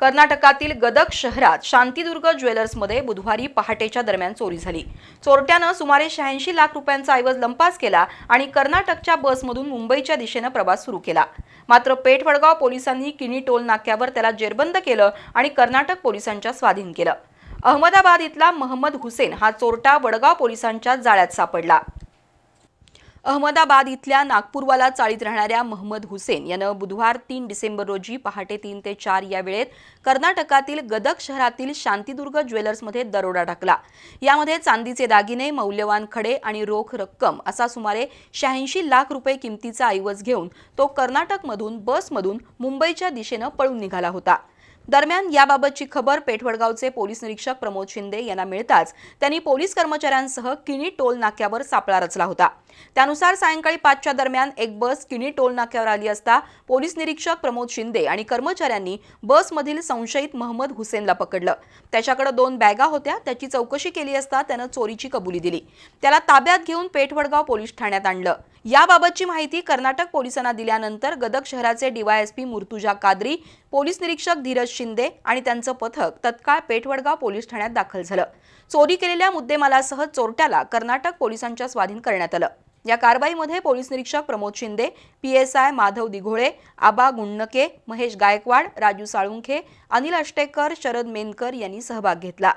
कर्नाटकातील गदक शहरात शांतीदुर्ग ज्वेलर्समध्ये बुधवारी पहाटेच्या दरम्यान चोरी झाली. चोरट्यानं सुमारे शहाऐंशी लाख रुपयांचा ऐवज लंपास केला आणि कर्नाटकच्या बसमधून मुंबईच्या दिशेनं प्रवास सुरू केला. मात्र पेठवडगाव पोलिसांनी किनी टोल नाक्यावर त्याला जेरबंद केलं आणि कर्नाटक पोलिसांच्या स्वाधीन केलं. अहमदाबाद इथला महम्मद हुसेन हा चोरटा वडगाव पोलिसांच्या जाळ्यात सापडला. अहमदाबाद इथल्या नागपूरवाला चाळीत राहणाऱ्या महम्मद हुसेन यानं बुधवार तीन डिसेंबर रोजी पहाटे तीन ते चार या वेळेत कर्नाटकातील गदक शहरातील शांतीदुर्ग ज्वेलर्समध्ये दरोडा टाकला. यामध्ये चांदीचे दागिने मौल्यवान खडे आणि रोख रक्कम असा सुमारे शहाऐंशी लाख रुपये किमतीचा ऐवज घेऊन तो कर्नाटकमधून बसमधून मुंबईच्या दिशेनं पळून निघाला होता. दरम्यान याबाबतची खबर पेठवडगावचे पोलीस निरीक्षक प्रमोद शिंदे यांना मिळताच त्यांनी पोलीस कर्मचाऱ्यांसह किणी टोल नाक्यावर सापळा रचला होता. त्यानुसार सायंकाळी पाचच्या दरम्यान एक बस किणी टोल नाक्यावर आली असता पोलीस निरीक्षक प्रमोद शिंदे आणि कर्मचाऱ्यांनी बसमधील संशयित महम्मद हुसेनला पकडलं. त्याच्याकडे दोन बॅगा होत्या त्याची चौकशी केली असता त्यानं चोरीची कबुली दिली. त्याला ताब्यात घेऊन पेठवडगाव पोलीस ठाण्यात आणलं. याबाबतची माहिती कर्नाटक पोलिसांना दिल्यानंतर गदग शहराचे डीवायएसपी मुर्तुजा कादरी पोलीस निरीक्षक धीरज शिंदे आणि त्यांचं पथक तत्काळ पेठवडगाव पोलीस ठाण्यात दाखल झालं. चोरी केलेल्या मुद्देमालासह चोरट्याला कर्नाटक पोलिसांच्या स्वाधीन करण्यात आलं. या कारवाईमध्ये पोलीस निरीक्षक प्रमोद शिंदे पीएसआय माधव दिघोळे आबा गुंडके महेश गायकवाड राजू साळुंखे अनिल अष्टेकर शरद मेनकर यांनी सहभाग घेतला.